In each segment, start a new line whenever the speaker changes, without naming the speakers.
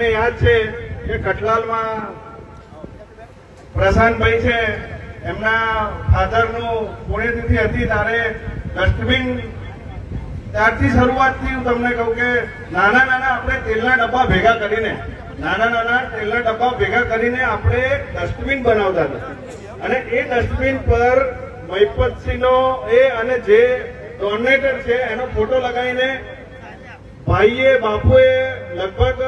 મને યાદ છે કે કટલાલમાં પ્રશાંતભાઈ છે, એમના ફાધરનું પુણ્યતિથિ હતી ત્યારે ડસ્ટબિન ત્યારથી શરૂઆતથી હું તમને કહું કે નાના નાના આપણે તેલના ડબ્બા ભેગા કરીને, નાના નાના તેલના ડબ્બા ભેગા કરીને આપણે ડસ્ટબિન બનાવતા હતા. અને એ ડસ્ટબિન પર મહિપતસિંહનો એ અને જે ડોનેટર છે એનો ફોટો લગાવીને ભાઈએ, બાપુએ લગભગ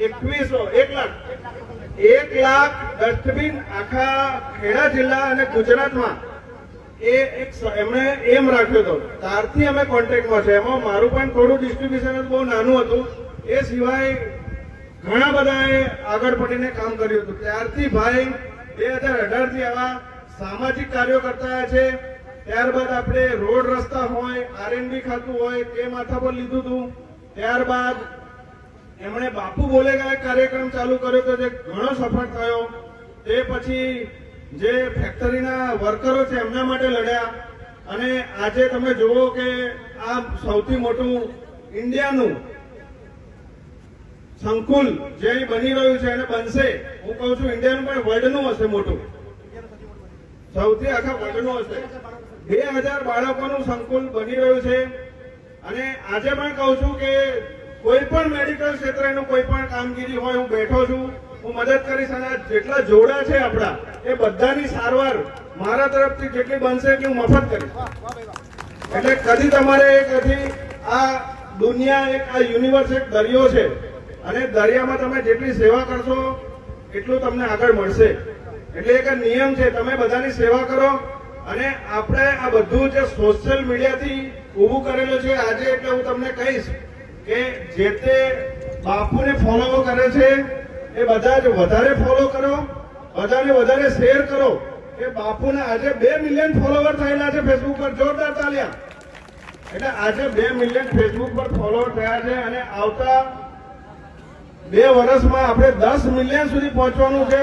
એકવીસો, એક લાખ. એક લાખ ડસ્ટબિન આખા ખેડા જિલ્લા અને ગુજરાતમાં એ એક એમણે એમ રાખ્યો હતો. ત્યારથી અમે કોન્ટેક્ટમાં છે. એમાં મારું પણ થોડું ડિસ્ટ્રીબ્યુશન બહુ નાનું હતું. એ સિવાય ઘણા બધાએ આગળ પડીને કામ કર્યું હતું. ત્યારથી ભાઈ બે હજાર અઢારથી આવા સામાજિક કાર્યો કરતા છે. ત્યારબાદ આપણે રોડ રસ્તા હોય આરએનબી ખાતું હોય, તે માથા પર લીધું હતું. ત્યારબાદ એમણે બાપુ બોલેગા કાર્યક્રમ ચાલુ કર્યો તો જે ઘણો સફળ થયો, તે પછી જે ફેક્ટરીના વર્કરો છે એમના માટે લડ્યા. અને આજે તમે જુઓ કે આ સૌથી મોટું ઇન્ડિયાનું સંકુલ જે બની રહ્યું છે અને બનશે. હું કહું છું ઇન્ડિયાનું પણ વર્લ્ડનું હશે મોટું. સૌથી આખા વર્લ્ડનું હશે. બે હજાર બાળકોનું સંકુલ બની રહ્યું છે. અને આજે પણ કહું છું કે કોઈ પણ મેડિકલ ક્ષેત્રનું કોઈ પણ કામગીરી હોય, હું બેઠો છું, હું મદદ કરીશ અને જેટલા જોડા છે આપણા, એ બધાની સારવાર મારા તરફથી જેટલી બનશે એટલી હું મફત કરીશ. એટલે કદી તમારે કદી આ દુનિયા એક આ યુનિવર્સ એક દરિયો છે અને દરિયામાં તમે જેટલી સેવા કરશો, એટલું તમને આગળ મળશે. એટલે એક નિયમ છે, તમે બધાની સેવા કરો અને આપણે આ બધું જે સોશિયલ મીડિયાથી ઊભું કરેલું છે, આજે એટલે હું તમને કહીશ કે જે તે બાપુને ફોલો કરે છે, એ બધા જ વધારે ફોલો કરો, બધાને વધારે શેર કરો. કે બાપુને આજે બે મિલિયન ફોલોવર થયેલા છે ફેસબુક પર. જોરદાર ચાલ્યા એટલે આજે બે મિલિયન ફેસબુક પર ફોલોવર થયા છે અને આવતા બે વર્ષમાં આપણે દસ મિલિયન સુધી પહોંચવાનું છે.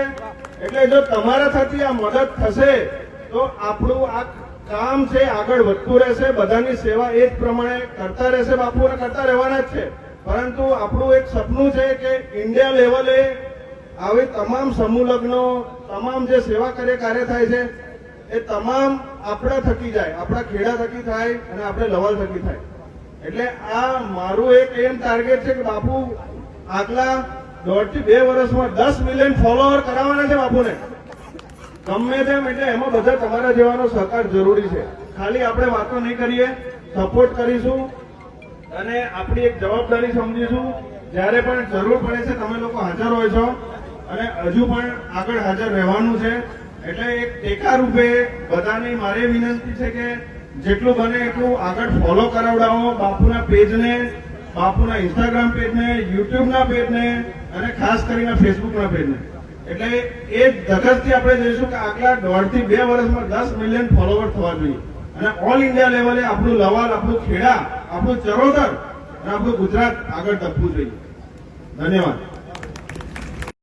એટલે જો તમારા થકી આ મદદ થશે, તો આપણું આ કામ છે, આગળ વધતું રહેશે, બધાની સેવા એ જ પ્રમાણે કરતા રહેશે બાપુ અને કરતા રહેવાના જ છે. પરંતુ આપણું એક સપનું છે કે ઇન્ડિયા લેવલે આવી તમામ સમૂહ લગ્નો, તમામ જે સેવા કાર્ય કાર્ય થાય છે, એ તમામ આપણા થકી જાય, આપણા ખેડા થકી થાય અને આપણે લવલ થકી થાય. એટલે આ મારું એક એમ ટાર્ગેટ છે કે બાપુ આગલા દોઢથી બે વર્ષમાં દસ મિલિયન ફોલોઅર કરાવવાના છે બાપુને. ગમે તેમ એટલે એમાં બધા તમારા જેવાનો સહકાર જરૂરી છે. ખાલી આપણે વાતો નહીં કરીએ સપોર્ટ કરીશું અને આપણી એક જવાબદારી સમજીશું. જ્યારે પણ જરૂર પડે છે તમે લોકો હાજર હોય છો અને હજુ પણ આગળ હાજર રહેવાનું છે. એટલે એક ટેકા રૂપે બધાની મારી વિનંતી છે કે જેટલું બને એટલું આગળ ફોલો કરાવડાવો બાપુના પેજને બાપુના ઇન્સ્ટાગ્રામ પેજને યુટ્યુબના પેજને અને ખાસ કરીને ફેસબુકના પેજને એટલે એ ધગતથી આપણે જોઈશું કે આગલા દોઢથી બે વર્ષમાં દસ મિલિયન ફોલોવર થવા જોઈએ. અને ઓલ ઇન્ડિયા લેવલે આપણું લવાલ, આપણું ખેડા, આપણું ચરોતર અને આપણું ગુજરાત આગળ ધપવું જોઈએ. ધન્યવાદ.